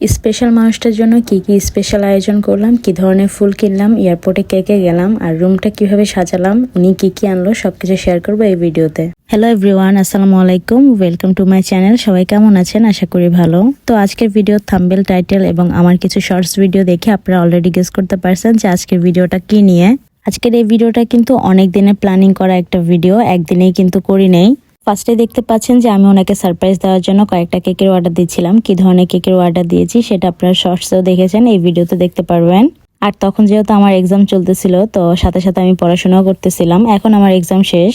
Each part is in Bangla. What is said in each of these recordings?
স্পেশাল মানুষটার জন্য কি কি স্পেশাল আয়োজন করলাম, কি ধরনের ফুল কিনলাম, এয়ারপোর্টে কে কে গেলাম, আর রুমটা কীভাবে সাজালাম, উনি কি কি আনলো, সবকিছু শেয়ার করব এই ভিডিওতে। হ্যালো এভরিওয়ান আসসালামু আলাইকুম ওয়েলকাম টু মাই চ্যানেল সবাই কেমন আছেন? আশা করি ভালো। তো আজকের ভিডিও থাম্বেল টাইটেল এবং আমার কিছু শর্টস ভিডিও দেখে আপনারা অলরেডি গেস করতে পারছেন যে আজকের ভিডিওটা কি নিয়ে। আজকের এই ভিডিওটা কিন্তু অনেক দিনের প্ল্যানিং করা একটা ভিডিও একদিনেই কিন্তু করি নেই। ফার্স্টে দেখতে পাচ্ছেন যে আমি ওনাকে সারপ্রাইজ দেওয়ার জন্য কয়েকটা কেকের অর্ডার দিচ্ছিলাম। কি ধরনের কেকের অর্ডার দিয়েছি সেটা আপনারা শর্টসেও দেখেছেন, এই ভিডিওতে দেখতে পারবেন। আর তখন যেহেতু আমার এক্সাম চলতেছিল, তো সাথে সাথে আমি পড়াশোনাও করতেছিলাম। এখন আমার এক্সাম শেষ।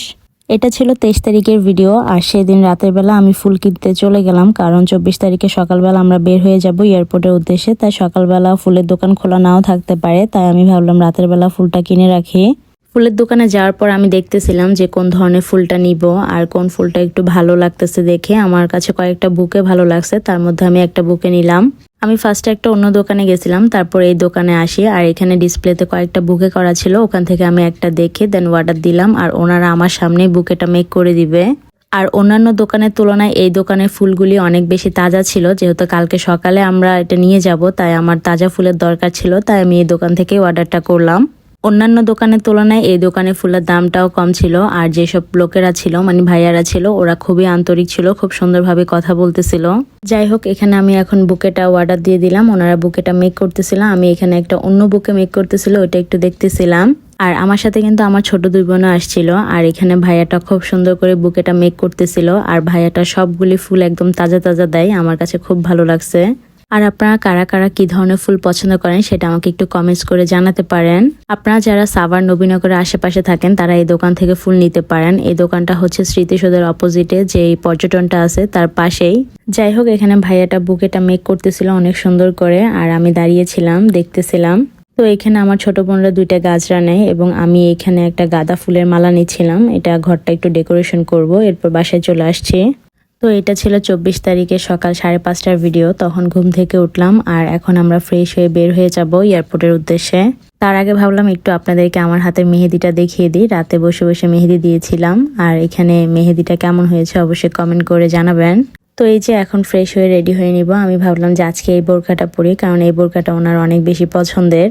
এটা ছিল তেইশ তারিখের ভিডিও আর সেদিন রাতের বেলা আমি ফুল কিনতে চলে গেলাম, কারণ চব্বিশ তারিখে সকালবেলা আমরা বের হয়ে যাব এয়ারপোর্টের উদ্দেশ্যে, তাই সকালবেলা ফুলের দোকান খোলা নাও থাকতে পারে, তাই আমি ভাবলাম রাতের বেলা ফুলটা কিনে রাখি। ফুলের দোকানে যাওয়ার পর আমি দেখতেছিলাম যে কোন ধরনের ফুলটা নিব আর কোন ফুলটা একটু ভালো লাগতেছে দেখে। আমার কাছে কয়েকটা বুকে ভালো লাগছে, তার মধ্যে আমি একটা বুকে নিলাম। আমি ফার্স্টে একটা অন্য দোকানে গেছিলাম, তারপর এই দোকানে আসি আর এখানে ডিসপ্লেতে কয়েকটা বুকে করা ছিল, ওখান থেকে আমি একটা দেখে দেন অর্ডার দিলাম আর ওনারা আমার সামনেই বুকেটা মেক করে দিবে। আর অন্যান্য দোকানের তুলনায় এই দোকানের ফুলগুলি অনেক বেশি তাজা ছিল, যেহেতু কালকে সকালে আমরা এটা নিয়ে যাব, তাই আমার তাজা ফুলের দরকার ছিল, তাই আমি এই দোকান থেকেই অর্ডারটা করলাম। অন্যান্য দোকানের তুলনায় এই দোকানে ফুলের দামটাও কম ছিল, আর যেসব লোকেরা ছিল মানে ভাইয়ারা ছিল, ওরা খুবই আন্তরিক ছিল, খুব সুন্দরভাবে কথা বলতেছিল। যাই হোক, এখানে আমি এখন বুকেটা অর্ডার দিয়ে দিলাম, ওনারা বুকেটা মেক করতেছিলাম আমি এখানে একটা অন্য বুকে মেক করতেছিল ওটা একটু দেখতেছিলাম। আর আমার সাথে কিন্তু আমার ছোট দুই বোনও আসছিল, আর এখানে ভাইয়াটা খুব সুন্দর করে বুকেটা মেক করতেছিল, আর ভাইয়াটা সবগুলি ফুল একদম তাজা তাজা দেয়, আমার কাছে খুব ভালো লাগছে। আর আপনারা কারা কারা কি ধরনের ফুল পছন্দ করেন সেটা আমাকে একটু কমেন্টস করে জানাতে পারেন। আপনারা যারা সাভার নবীনগরের আশেপাশে থাকেন, তারা এই দোকান থেকে ফুল নিতে পারেন। এই দোকানটা হচ্ছে স্মৃতিসৌধের অপোজিটে যে পর্যটনটা আছে তার পাশেই। যাই হোক, এখানে ভাইয়াটা বুকেটা মেক করতেছিল অনেক সুন্দর করে, আর আমি দাঁড়িয়েছিলাম, দেখতেছিলাম। তো এখানে আমার ছোট বোনরা দুইটা গাছরা নেয় এবং আমি এখানে একটা গাঁদা ফুলের মালা নিচ্ছিলাম। এটা ঘরটা একটু ডেকোরেশন করব, এরপর বাসায় চলে আসছি। তো এটা ছিল চব্বিশ তারিখে সকাল সাড়ে পাঁচটার ভিডিও তখন ঘুম থেকে উঠলাম আর এখন আমরা ফ্রেশ হয়ে বের হয়ে যাব এয়ারপোর্টের উদ্দেশ্যে। তার আগে ভাবলাম একটু আপনাদেরকে আমার হাতে মেহেদিটা দেখিয়ে দিই। রাতে বসে বসে মেহেদি দিয়েছিলাম আর এখানে মেহেদিটা কেমন হয়েছে অবশ্যই কমেন্ট করে জানাবেন। তো এই যে এখন ফ্রেশ হয়ে রেডি হয়ে নিব। আমি ভাবলাম যে আজকে এই বোরখাটা পরি, কারণ এই বোরখাটা ওনার অনেক বেশি পছন্দের।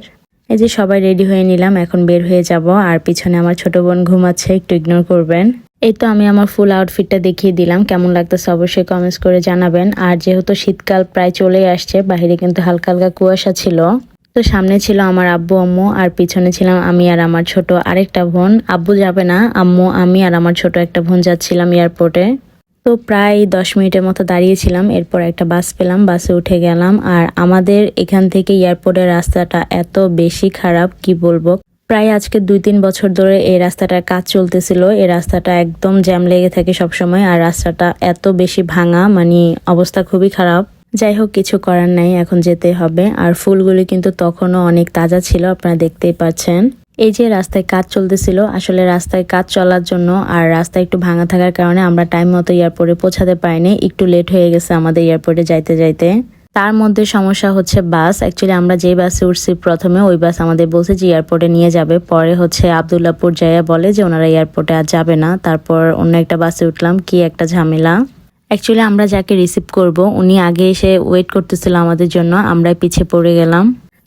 এই যে সবাই রেডি হয়ে নিলাম, এখন বের হয়ে যাব। আর পিছনে আমার ছোট বোন ঘুমাচ্ছে, একটু ইগনোর করবেন। এই তো আমি আমার ফুল আউটফিটটা দেখিয়ে দিলাম। কেমন লাগতেছে অবশ্যই কমেন্টস করে জানাবেন। আর যেহেতু শীতকাল প্রায় চলে আসছে বাইরে কিন্তু হালকা হালকা কুয়াশা ছিল। তো সামনে ছিল আমার আব্বু, আম্মু, আর পিছনে ছিলাম আমি আর আমার ছোট আরেকটা বোন। আব্বু যাবে না, আম্মু, আমি আর আমার ছোট একটা বোন যাচ্ছিলাম এয়ারপোর্টে তো প্রায় দশ মিনিটের মতো দাঁড়িয়েছিলাম, এরপর একটা বাস পেলাম, বাসে উঠে গেলাম। আর আমাদের এখান থেকে এয়ারপোর্টের রাস্তাটা এত বেশি খারাপ, কি বলব? প্রায় আজকে দুই তিন বছর ধরে এই রাস্তাটার কাজ চলতেছিল। এই রাস্তাটা একদম জ্যাম লেগে থাকে সবসময় আর রাস্তাটা এত বেশি ভাঙা মানে অবস্থা খুবই খারাপ। যাই হোক, কিছু করার নাই, এখন যেতে হবে। আর ফুলগুলি কিন্তু তখনও অনেক তাজা ছিল, আপনারা দেখতেই পাচ্ছেন। এই যে রাস্তায় কাজ চলতেছিল, আসলে রাস্তায় কাজ চলার জন্য আর রাস্তা একটু ভাঙা থাকার কারণে আমরা টাইম মতো এয়ারপোর্টে পৌঁছাতে পারিনি। একটু লেট হয়ে গেছে আমাদের এয়ারপোর্টে যাইতে যাইতে। তার মধ্যে সমস্যা হচ্ছে বাস। অ্যাকচুয়ালি আমরা যে বাসে উঠছি প্রথমে, ওই বাস আমাদের বলছে যে এয়ারপোর্টে নিয়ে যাবে। পরে হচ্ছে আবদুল্লাপুর যাইয়া বলে যে ওনারা এয়ারপোর্টে আর যাবে না। তারপর অন্য একটা বাসে উঠলাম, কি একটা ঝামেলা। অ্যাকচুয়ালি আমরা যাকে রিসিভ করব, উনি আগে এসে ওয়েট করতেছিল আমাদের জন্য আমরা পিছিয়ে পড়ে গেলাম।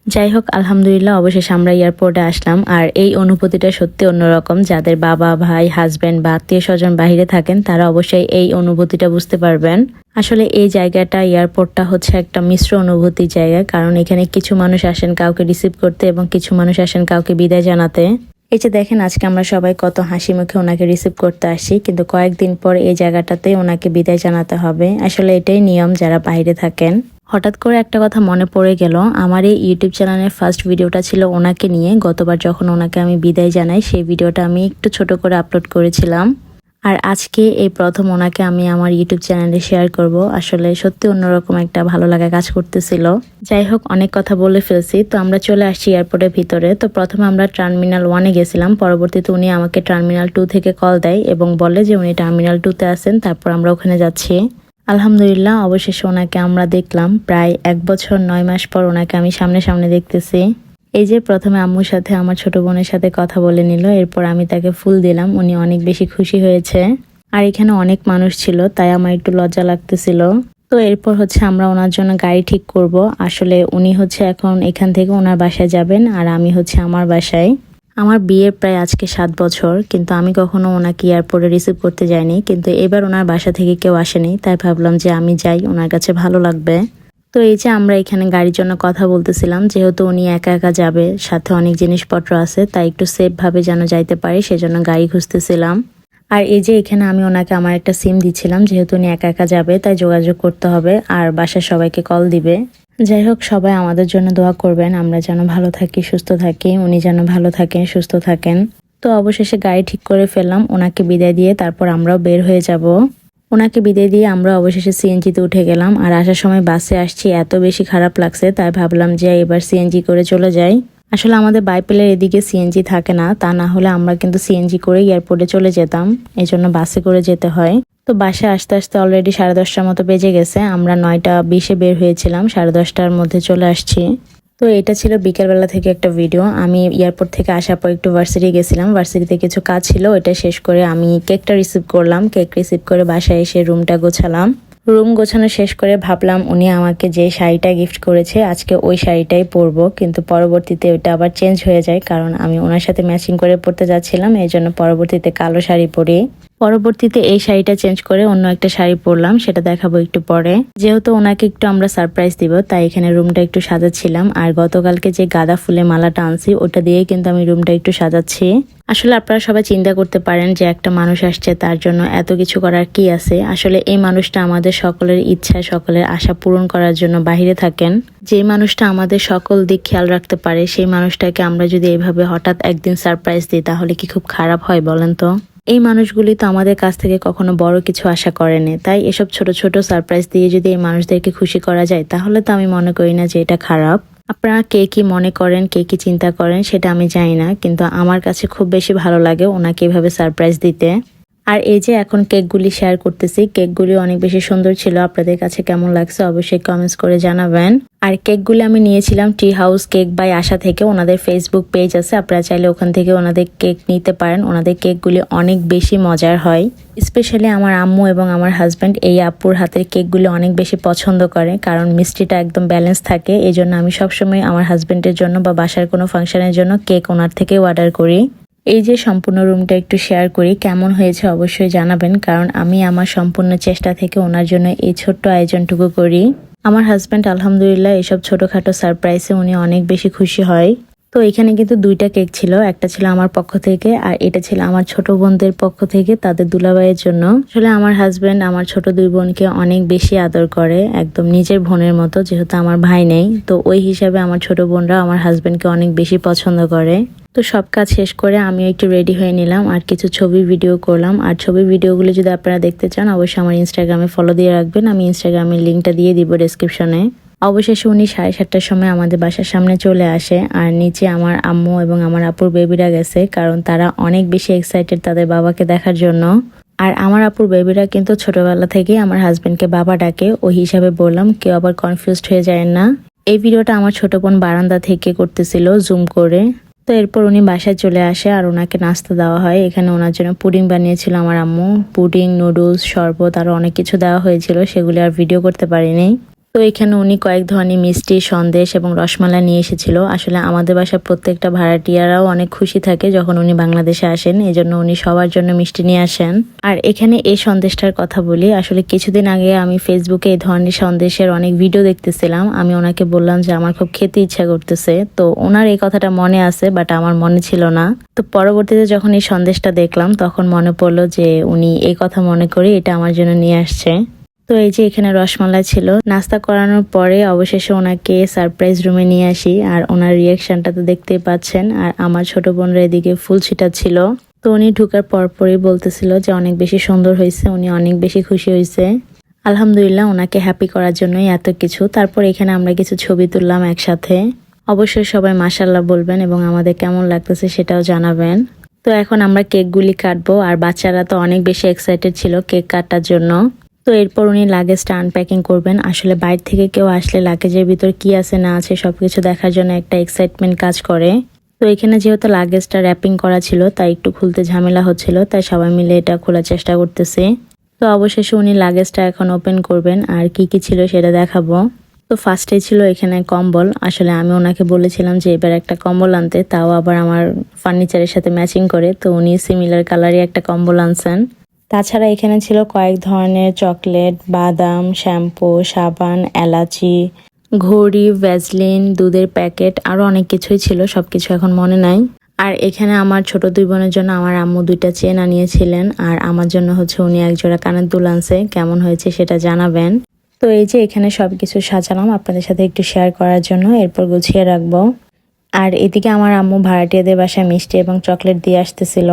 যাই হোক আলহামদুলিল্লাহ, অবশেষে আমরা এয়ারপোর্টে আসলাম। আর এই অনুভূতিটা সত্যি অন্যরকম। যাদের বাবা, ভাই হাজব্যান্ড বা আত্মীয় স্বজন বাহিরে থাকেন, তারা অবশ্যই এই অনুভূতিটা বুঝতে পারবেন। আসলে এই জায়গাটা, এয়ারপোর্টটা হচ্ছে একটা মিশ্র অনুভূতির জায়গা, কারণ এখানে কিছু মানুষ আসেন কাউকে রিসিভ করতে এবং কিছু মানুষ আসেন কাউকে বিদায় জানাতে। এই যে দেখেন, আজকে আমরা সবাই কত হাসি মুখে ওনাকে রিসিভ করতে আসি কিন্তু কয়েকদিন পর এই জায়গাটাতে ওনাকে বিদায় জানাতে হবে। আসলে এটাই নিয়ম যারা বাইরে থাকেন। হঠাৎ করে একটা কথা মনে পড়ে গেল। আমার এই ইউটিউব চ্যানেলের ফার্স্ট ভিডিওটা ছিল ওনাকে নিয়ে। গতবার যখন ওনাকে আমি বিদায় জানাই, সেই ভিডিওটা আমি একটু ছোট করে আপলোড করেছিলাম। আর আজকে এই প্রথম ওনাকে আমি আমার ইউটিউব চ্যানেলে শেয়ার করব। আসলে সত্যি অন্যরকম একটা ভালো লাগা কাজ করতেছিল। যাই হোক, অনেক কথা বলে ফেলছি। তো আমরা চলে আসছি এয়ারপোর্টের ভিতরে। তো প্রথমে আমরা টার্মিনাল ওয়ানে গেছিলাম। পরবর্তীতে উনি আমাকে টার্মিনাল টু থেকে কল দেয় এবং বলে যে উনি টার্মিনাল টুতে আছেন। তারপর আমরা ওখানে যাচ্ছি। আলহামদুলিল্লাহ, অবশেষে ওনাকে আমরা দেখলাম। প্রায় এক বছর, নয় মাস পর ওনাকে আমি সামনে সামনে দেখতেছি। এই যে প্রথমে আম্মুর সাথে আমার ছোট বোনের সাথে কথা বলে নিল, এরপর আমি তাকে ফুল দিলাম। উনি অনেক বেশি খুশি হয়েছে। আর এখানে অনেক মানুষ ছিল, তাই আমার একটু লজ্জা লাগতেছিল। তো এরপর হচ্ছে আমরা ওনার জন্য গাড়ি ঠিক করব। আসলে উনি হচ্ছে এখন এখান থেকে ওনার বাসায় যাবেন, আর আমি হচ্ছে আমার বাসায়। আমার বিয়ের প্রায় আজকে সাত বছর, কিন্তু আমি কখনো ওনাকে এয়ারপোর্টে রিসিভ করতে যাইনি, কিন্তু এবার ওনার বাসা থেকে কেউ আসেনি, তাই ভাবলাম যে আমি যাই, ওনার কাছে ভালো লাগবে। তো এই যে আমরা এখানে গাড়ির জন্য কথা বলতেছিলাম, যেহেতু উনি একা একা যাবে, সাথে অনেক জিনিসপত্র আছে, তাই একটু সেফ ভাবে যেন যাইতে পারে, সেজন্য গাড়ি খুঁজতেছিলাম। আর এই যে এখানে আমি ওনাকে আমার একটা সিম দিচ্ছিলাম যেহেতু উনি একা একা যাবে, তাই যোগাযোগ করতে হবে, আর বাসার সবাইকে কল দিবে। যাই হোক, সবাই আমাদের জন্য দোয়া করবেন। আমরা যেন ভালো থাকি, সুস্থ থাকি, উনি যেন ভালো থাকেন, সুস্থ থাকেন। তো অবশেষে গাড়ি ঠিক করে ফেললাম, ওনাকে বিদায় দিয়ে তারপর আমরাও বের হয়ে যাব। ওনাকে বিদায় দিয়ে আমরা অবশেষে সিএনজিতে উঠে গেলাম, আর আসার সময় বাসে আসছি, এত বেশি খারাপ লাগছে, তাই ভাবলাম যে এবার সিএনজি করে চলে যাই। আসলে আমাদের বাইপেলের এদিকে সিএনজি থাকে না, তা না হলে আমরা কিন্তু সিএনজি করে এয়ারপোর্টে চলে যেতাম এই জন্য বাসে করে যেতে হয়। তো বাসে আসতে আসতে অলরেডি সাড়ে দশটার মতো বেজে গেছে। আমরা নয়টা বিশে বের হয়েছিলাম, সাড়ে দশটার মধ্যে চলে আসছি। তো এটা ছিল বিকেলবেলা থেকে একটা ভিডিও আমি এয়ারপোর্ট থেকে আসার পর একটু ভার্সিটি গেছিলাম। ভার্সিটিতে কিছু কাজ ছিল এটা শেষ করে আমি কেকটা রিসিভ করলাম। কেক রিসিভ করে বাসায় এসে রুমটা গোছালাম। রুম গোছানো শেষ করে ভাবলাম উনি আমাকে যে শাড়িটা গিফট করেছে, আজকে ওই শাড়িটাই পরবো। কিন্তু পরবর্তীতে ওইটা আবার চেঞ্জ হয়ে যায়, কারণ আমি ওনার সাথে ম্যাচিং করে পরতে যাচ্ছিলাম, এই জন্য পরবর্তীতে কালো শাড়ি পরি। পরবর্তীতে এই শাড়িটা চেঞ্জ করে অন্য একটা শাড়ি পরলাম, সেটা দেখাবো একটু পরে। যেহেতু ওনাকে একটু আমরা সারপ্রাইজ দিব, তাই এখানে রুমটা একটু সাজাচ্ছিলাম। আর গতকালকে যে গাঁদা ফুলে মালাটা আনছি, ওটা দিয়ে কিন্তু আমি রুমটা একটু সাজাচ্ছি। আসলে আপনারা সবাই চিন্তা করতে পারেন যে একটা মানুষ আসছে, তার জন্য এত কিছু করার কি আছে? আসলে এই মানুষটা আমাদের সকলের ইচ্ছা, সকলের আশা পূরণ করার জন্য বাহিরে থাকেন। যে মানুষটা আমাদের সকল দিক খেয়াল রাখতে পারে, সেই মানুষটাকে আমরা যদি এভাবে হঠাৎ একদিন সারপ্রাইজ দিই, তাহলে কি খুব খারাপ হয় বলেন তো? এই মানুষগুলি তো আমাদের কাছ থেকে কখনো বড় কিছু আশা করেনি। তাই এসব ছোট ছোট সারপ্রাইজ দিয়ে যদি এই মানুষদেরকে খুশি করা যায়, তাহলে তো আমি মনে করি না যে এটা খারাপ। আপনারা কে কি মনে করেন, কে কি চিন্তা করেন, সেটা আমি জানি না, কিন্তু আমার কাছে খুব বেশি ভালো লাগে ওনাকে এভাবে সারপ্রাইজ দিতে। আর এই যে এখন কেকগুলি শেয়ার করতেছি, কেকগুলি অনেক বেশি সুন্দর ছিল। আপনাদের কাছে কেমন লাগছে অবশ্যই কমেন্টস করে জানাবেন। আর কেকগুলি আমি নিয়েছিলাম T house cake by Asha থেকে, ওনাদের ফেসবুক পেজ আছে। আপনারা চাইলে ওখান থেকে ওনাদের কেক নিতে পারেন। ওনাদের কেকগুলি অনেক বেশি মজার হয়। স্পেশালি আমার আম্মু এবং আমার হাজব্যান্ড এই আপুর হাতের কেকগুলি অনেক বেশি পছন্দ করে, কারণ মিষ্টিটা একদম ব্যালেন্স থাকে। এই জন্য আমি সবসময় আমার হাজব্যান্ডের জন্য বা বাসার কোনো ফাংশনের জন্য কেক ওনার থেকে অর্ডার করি। এই যে সম্পূর্ণ রুমটা একটু শেয়ার করি, কেমন হয়েছে অবশ্যই জানাবেন, কারণ আমি আমার সম্পূর্ণ চেষ্টা থেকে ওনার জন্য এই ছোট্ট আয়োজনটুকু করি। আমার হাজব্যান্ড আলহামদুলিল্লাহ এসব ছোটোখাটো সারপ্রাইজে উনি অনেক বেশি খুশি হয়। তো এখানে কিন্তু দুইটা কেক ছিল, একটা ছিল আমার পক্ষ থেকে আর এটা ছিল আমার ছোট বোনদের পক্ষ থেকে তাদের দুলাভাইয়ের জন্য। আসলে আমার হাজব্যান্ড আমার ছোট দুই বোনকে অনেক বেশি আদর করে, একদম নিজের বোনের মতো, যেহেতু আমার ভাই নেই। তো ওই হিসাবে আমার ছোট বোনরা আমার হাজব্যান্ডকে অনেক বেশি পছন্দ করে। তো সব কাজ শেষ করে আমিও একটু রেডি হয়ে নিলাম আর কিছু ছবি ভিডিও করলাম। আর ছবি ভিডিওগুলো যদি আপনারা দেখতে চান, অবশ্যই আমার ইনস্টাগ্রামে ফলো দিয়ে রাখবেন। আমি ইনস্টাগ্রামের লিঙ্কটা দিয়ে দিব ডেসক্রিপশনে অবশেষে উনি সাড়ে সাতটার সময় আমাদের বাসার সামনে চলে আসে আর নিচে আমার আম্মু এবং আমার আপুর বেবিরা গেছে, কারণ তারা অনেক বেশি এক্সাইটেড তাদের বাবাকে দেখার জন্য। আর আমার আপুর বেবিরা কিন্তু ছোটবেলা থেকেই আমার হাজবেন্ডকে বাবা ডাকে, ওই হিসাবে বললাম, কেউ আবার কনফিউজড হয়ে যায় না। এই ভিডিওটা আমার ছোট বোন বারান্দা থেকে করতেছিল জুম করে। তো এরপর উনি বাসায় চলে আসে আর ওনাকে নাস্তা দেওয়া হয়। এখানে ওনার জন্য পুডিং বানিয়েছিল আমার আম্মু। পুডিং, নুডলস, শরবত আরও অনেক কিছু দেওয়া হয়েছিল। সেগুলি আর ভিডিও করতে পারিনি। তো এখানে উনি কয়েক ধরনের মিষ্টি, সন্দেশ এবং রসমালাই নিয়ে এসেছিল। আসলে আমাদের বাসার প্রত্যেকটা ভাড়াটিয়ারাও অনেক খুশি থাকে যখন উনি বাংলাদেশে আসেন এই জন্য উনি সবার জন্য মিষ্টি নিয়ে আসেন। আর এখানে এই সন্দেশটার কথা বলি, আসলে কিছুদিন আগে আমি ফেসবুকে এই ধরনের সন্দেশের অনেক ভিডিও দেখতেছিলাম। আমি ওনাকে বললাম যে, আমার খুব খেতে ইচ্ছা করতেছে। তো ওনার এই কথাটা মনে আছে, বাট আমার মনে ছিল না। তো পরবর্তীতে যখন এই সন্দেশটা দেখলাম, তখন মনে পড়ল যে, উনি এই কথা মনে করে এটা আমার জন্য নিয়ে আসছে। তো এই যে এখানে রসমালাই ছিল, নাস্তা করানোর পরে অবশেষে ওনাকে সারপ্রাইজ রুমে নিয়ে আসি, আর ওনার রিয়াকশনটা তো দেখতেই পাচ্ছেন, আর আমার ছোট বোনরা এদিকে ফুল ছিটা ছিল। তো উনি ঢুকার পরপরই বলতেছিল যে অনেক বেশি সুন্দর হয়েছে, উনি অনেক বেশি খুশি হয়েছে। আলহামদুলিল্লাহ ওনাকে হ্যাপি করার জন্যই এত কিছু। তারপর এখানে আমরা কিছু ছবি তুললাম একসাথে। অবশ্যই সবাই মাসাল্লাহ বলবেন এবং আমাদের কেমন লাগতেছে সেটাও জানাবেন। তো এখন আমরা কেকগুলি কাটবো, আর বাচ্চারা তো অনেক বেশি এক্সাইটেড ছিল কেক কাটার জন্য। তো এরপর উনি লাগেজটা আনপ্যাকিং করবেন। আসলে বাইরে থেকে কেউ আসলে লাগেজের ভিতর কি আছে, না আছে, সবকিছু দেখার জন্য একটা এক্সাইটমেন্ট কাজ করে। তো এখানে যেহেতু লাগেজটা র্যাপিং করা ছিল, তাই একটু খুলতে ঝামেলা হচ্ছিল, তাই সবাই মিলে এটা খোলার চেষ্টা করতেছে। তো অবশেষে উনি লাগেজটা এখন ওপেন করবেন, আর কি কি ছিল সেটা দেখাবো। তো ফার্স্টে ছিল এখানে কম্বল। আসলে আমি ওনাকে বলেছিলাম যে এবার একটা কম্বল আনতে, তাও আবার আমার ফার্নিচারের সাথে ম্যাচিং করে, তো উনি সিমিলার কালারই একটা কম্বল আনছেন। তাছাড়া এখানে ছিল কয়েক ধরনের চকলেট, বাদাম, শ্যাম্পু, সাবান, এলাচি, ঘড়ি ভ্যাজলিন দুধের প্যাকেট আরও অনেক কিছুই ছিল সব কিছু এখন মনে নাই। আর এখানে আমার ছোট দুই বোনের জন্য আমার আম্মু দুইটা চেন আনিয়েছিলেন, আর আমার জন্য হচ্ছে উনি এক জোড়া কানের দুল আনছে, কেমন হয়েছে সেটা জানাবেন। তো এই যে এখানে সব কিছু সাজালাম, আপনাদের সাথে একটু শেয়ার করার জন্য, এরপর গুছিয়ে রাখব। আর এদিকে আমার আম্মু ভাড়াটিয়াদের বাসায় মিষ্টি এবং চকলেট দিয়ে আসতেছিল।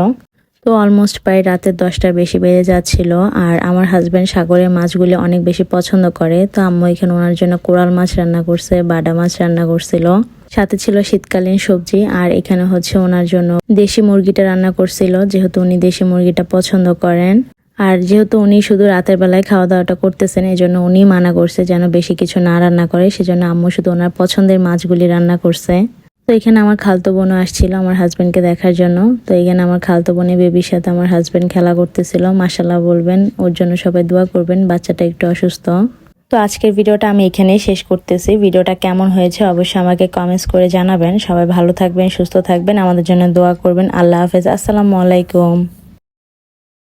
তো অলমোস্ট প্রায় রাতের দশটার বেশি বেজে যাচ্ছিল। আর আমার হাজব্যান্ড সাগরের মাছগুলি অনেক বেশি পছন্দ করে। তো আম্মু এখানে ওনার জন্য কোরাল মাছ রান্না করছে বাডা মাছ রান্না করছিল। সাথে ছিল শীতকালীন সবজি। আর এখানে হচ্ছে ওনার জন্য দেশি মুরগিটা রান্না করছিল, যেহেতু উনি দেশি মুরগিটা পছন্দ করেন। আর যেহেতু উনি শুধু রাতের বেলায় খাওয়া দাওয়াটা করতেছেন এই জন্য উনি মানা করছে যেন বেশি কিছু না রান্না করে। সেজন্য আম্মু শুধু ওনার পছন্দের মাছগুলি রান্না করছে। তো এখানে আমার খালতো বোনও আসছিল আমার হাজব্যান্ডকে দেখার জন্য। তো এখানে আমার খালতো বোনে বেবির সাথে আমার হাজব্যান্ড খেলা করতেছিল। মাসাল্লাহ বলবেন, ওর জন্য সবাই দোয়া করবেন, বাচ্চাটা একটু অসুস্থ। তো আজকের ভিডিওটা আমি এখানেই শেষ করতেছি। ভিডিওটা কেমন হয়েছে অবশ্যই আমাকে কমেন্টস করে জানাবেন। সবাই ভালো থাকবেন, সুস্থ থাকবেন, আমাদের জন্য দোয়া করবেন। আল্লাহ হাফেজ, আসসালামু আলাইকুম।